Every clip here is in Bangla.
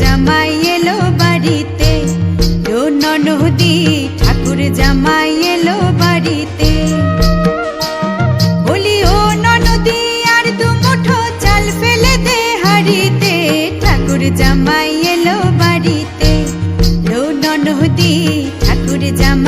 জামাই এলো বাড়িতে। নদী ঠাকুর জামাই এলো বাড়িতে। বলি, ও আর চাল ফেলে ঠাকুর জামাই এলো বাড়িতে। নদী ঠাকুর জামাই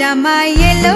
জামাই এলো